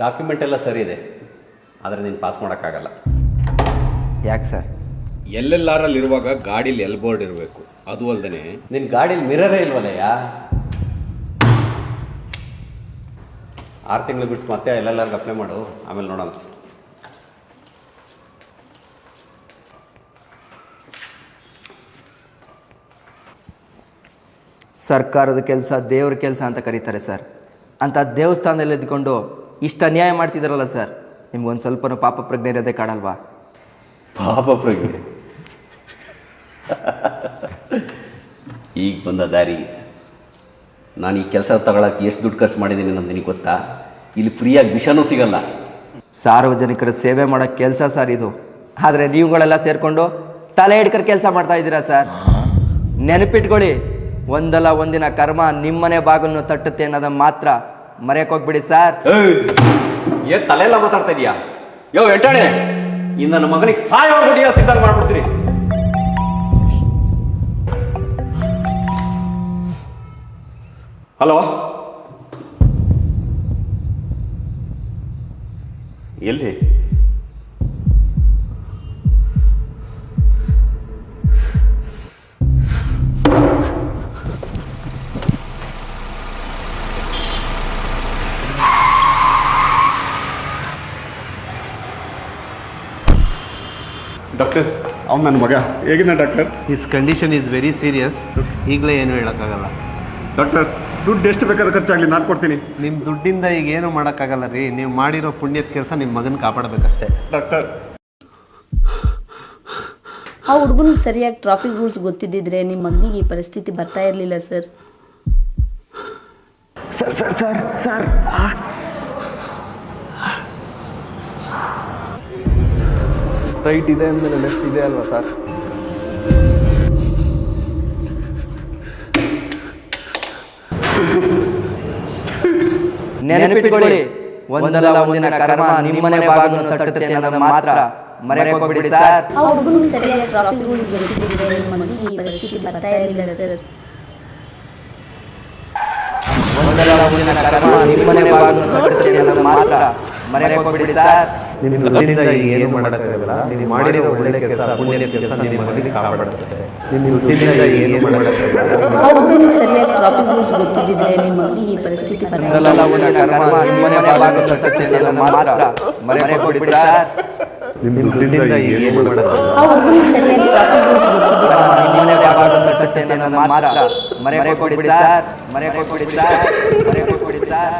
Document ಎಲ್ಲ ಸರಿ ಇದೆ. ಆದರೆ ನೀನು ಪಾಸ್ ಮಾಡೋಕ್ಕಾಗಲ್ಲ. ಯಾಕೆ ಸರ್? ಎಲ್ಲೆಲ್ಲಾರಲ್ಲಿರುವಾಗ ಗಾಡೀಲಿ ಎಲ್ ಬೋರ್ಡ್ ಇರಬೇಕು. ಅದು ಅಲ್ಲದೆ ನಿನ್ನ ಗಾಡೀಲಿ ಮಿರರೇ ಇಲ್ವಲ್ಲಯ್ಯ ಆರು ತಿಂಗಳು ಬಿಟ್ಟು ಮತ್ತೆ ಎಲ್ಲೆಲ್ಲರಿಗೂ ಅಪ್ಲೈ ಮಾಡು. ಆಮೇಲೆ ನೋಡೋಣ. ಸರ್ಕಾರದ ಕೆಲಸ ದೇವ್ರ ಕೆಲಸ ಅಂತ ಕರೀತಾರೆ ಸರ್. ಅಂತ ದೇವಸ್ಥಾನದಲ್ಲಿ ಇದ್ಕೊಂಡು ಇಷ್ಟ ಅನ್ಯಾಯ ಮಾಡ್ತಿದ್ದಾರಲ್ಲ ಸರ್. ನಿಮ್ಗೊಂದು ಸ್ವಲ್ಪನೂ ಪಾಪ ಪ್ರಜ್ಞೆ ಇರೋದೇ ಕಾಡಲ್ವಾ? ಪಾಪ ಪ್ರಜ್ಞೆ. ಈಗ ಬಂದ ದಾರಿ. ನಾನು ಈ ಕೆಲಸ ತಗೊಳಕ್ಕೆ ಎಷ್ಟು ದುಡ್ಡು ಖರ್ಚು ಮಾಡಿದ್ದೀನಿ ಅನ್ನೋದು ನಿನಗೆ ಗೊತ್ತಾ? ಇಲ್ಲಿ ಫ್ರೀಯಾಗಿ ವಿಷನೂ ಸಿಗಲ್ಲ. ಸಾರ್ವಜನಿಕರ ಸೇವೆ ಮಾಡೋ ಕೆಲಸ ಸರ್ ಇದು. ಆದರೆ ನೀವುಗಳೆಲ್ಲ ಸೇರಿಕೊಂಡು ತಲೆ ಹಿಡ್ಕರ್ ಕೆಲಸ ಮಾಡ್ತಾ ಇದ್ದೀರಾ ಸರ್? ನೆನಪಿಟ್ಕೊಳ್ಳಿ ಒಂದಲ್ಲ ಒಂದಿನ ಕರ್ಮ ನಿಮ್ಮನೆ ಬಾಗಿಲನ್ನು ತಟ್ಟುತ್ತೆ ಅನ್ನೋದನ್ನು ಮಾತ್ರ ಮರೆಯಕ್ಕೆ ಹೋಗ್ಬಿಡಿ ಸರ್. ಏನ್ ತಲೆ ಎಲ್ಲ ಮಾತಾಡ್ತಾ ಇದೀಯಾ? ಯೋ ಎಂಟಾಣೆ ಇನ್ನು ನನ್ನ ಮಗನಿಗೆ ಸಾಯೋ ಗುಡಿಯ ಸಿದ್ಧಾಂತ ಮಾಡ್ಬಿಡ್ತೀನಿ. ಹಲೋ? ಎಲ್ಲಿ? ಡಾಕ್ಟರ್ ಅವ್ನು ನನ್ನ ಮಗ. ಹೇಗಿದೆ doctor? His condition is very serious ಈಗಲೇ ಏನು ಹೇಳೋಕ್ಕಾಗಲ್ಲ. ಡಾಕ್ಟರ್ ದುಡ್ಡು ಎಷ್ಟು ಬೇಕಾದ್ರೂ ಖರ್ಚಾಗಲಿ ನಾನು ಕೊಡ್ತೀನಿ. ನಿಮ್ಮ ದುಡ್ಡಿಂದ ಈಗ ಏನು ಮಾಡೋಕ್ಕಾಗಲ್ಲ ರೀ. ನೀವು ಮಾಡಿರೋ ಪುಣ್ಯದ ಕೆಲಸ ನಿಮ್ಮ ಮಗನ ಕಾಪಾಡಬೇಕಷ್ಟೇ. ಡಾಕ್ಟರ್. ಆ ಹುಡುಗನಿಗೆ ಸರಿಯಾಗಿ ಟ್ರಾಫಿಕ್ ರೂಲ್ಸ್ ಗೊತ್ತಿದ್ದಿದ್ರೆ ನಿಮ್ಮ ಮಗನಿಗೆ ಈ ಪರಿಸ್ಥಿತಿ ಬರ್ತಾ ಇರಲಿಲ್ಲ sir sir sir sir sir right ಇದೆ ಅಂದ್ರೆ ಲೆಫ್ಟ್ ಇದೆ ಅಲ್ವಾ ಸರ್ ನೆನಪಿಟ್ಕೊಳ್ಳಿ ಒಂದಲ್ಲ ಒಂದಿನ ಕರ್ಮ ನಿಮ್ಮನೆ ಬಾಗಿಲು ತಟ್ಟುತ್ತೆ ಅನ್ನೋದನ್ನ ಮಾತ್ರ ಮರೆಯಕ್ಕೆ ಹೋಗ್ಬಿಡಿ ಸರ್ ಆ ಈ ಪರಿಸ್ಥಿತಿ ಬರ್ತಾ ಇರಲಿಲ್ಲ ಸರ್ ಒಂದಲ್ಲ ಒಂದಿನ ಕರ್ಮ ನಿಮ್ಮನೆ ಬಾಗಿಲು ತಟ್ಟುತ್ತೆ ಅನ್ನೋದನ್ನ ಮಾತ್ರ ಮರೆಯಕ್ಕೆ ಹೋಗ್ಬಿಡಿ ಸರ್. ನಿಮ್ಮ ಈಗ ಏನು ಮಾಡೋಕ್ಕಾಗಲ್ಲ. ನೀವು ಮಾಡಿರೋ ಒಳ್ಳೆ ಕೆಲಸ ಪುಣ್ಯದ ಕೆಲಸ ನಿಮ್ಮ ಮಗನಿಗೆ ಕಾಪಾಡುತ್ತೆ. ನಿಮ್ಮ ಈಗ ಏನು ಮಾಡೋಕ್ಕಾಗಲ್ಲ. ಸರಿಯಾಗಿ ಟ್ರಾಫಿಕ್ ರೂಲ್ಸ್ ಗೊತ್ತಿದ್ದಿದ್ರೆ ನಿಮ್ಮ ಈ ಪರಿಸ್ಥಿತಿ ಮರೆಯಕ್ಕೆ ಹೋಗ್ಬಿಡಿ ಸರ್. ನಿಮ್ಮ ದುಡ್ಡಿಂದ ಏನು ಮಾಡೋಕ್ಕಾಗಲ್ಲ. ಸರಿಯಾಗಿ ಟ್ರಾಫಿಕ್ ರೂಲ್ಸ್ ಗೊತ್ತಿದ್ದಿದ್ರೆ ಮಾತ್ರ. ಮರೆಯಕ್ಕೆ ಹೋಗ್ಬಿಡಿ ಸರ್. ಮರೆಯಕ್ಕೆ ಹೋಗ್ಬಿಡಿ ಸರ್. ಹೋಗ್ಬಿಡಿ ಸರ್.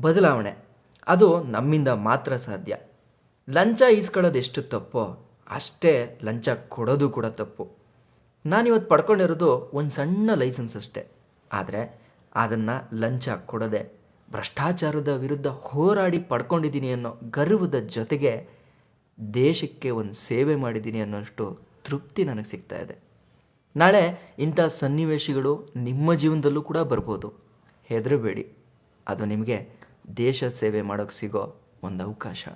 ಬದಲಾವಣೆ. ಅದು ನಮ್ಮಿಂದ ಮಾತ್ರ ಸಾಧ್ಯ. ಲಂಚ ಈಸ್ಕೊಳ್ಳೋದು ಎಷ್ಟು ತಪ್ಪೋ ಅಷ್ಟೇ ಲಂಚ ಕೊಡೋದು ಕೂಡ ತಪ್ಪು. ನಾನಿವತ್ತು ಪಡ್ಕೊಂಡಿರೋದು ಒಂದು ಸಣ್ಣ ಲೈಸೆನ್ಸ್ ಅಷ್ಟೇ. ಆದರೆ ಅದನ್ನು ಲಂಚ ಕೊಡದೆ ಭ್ರಷ್ಟಾಚಾರದ ವಿರುದ್ಧ ಹೋರಾಡಿ ಪಡ್ಕೊಂಡಿದ್ದೀನಿ ಅನ್ನೋ ಗರ್ವದ ಜೊತೆಗೆ ದೇಶಕ್ಕೆ ಒಂದು ಸೇವೆ ಮಾಡಿದ್ದೀನಿ ಅನ್ನೋಷ್ಟು ತೃಪ್ತಿ ನನಗೆ ಸಿಗ್ತಾ ಇದೆ. ನಾಳೆ ಇಂಥ ಸನ್ನಿವೇಶಗಳು ನಿಮ್ಮ ಜೀವನದಲ್ಲೂ ಕೂಡ ಬರ್ಬೋದು. ಹೆದರಬೇಡಿ. ಅದು ನಿಮಗೆ ದೇಶ ಸೇವೆ ಮಾಡೋಕ್ಕೆ ಸಿಗೋ ಒಂದು ಅವಕಾಶ.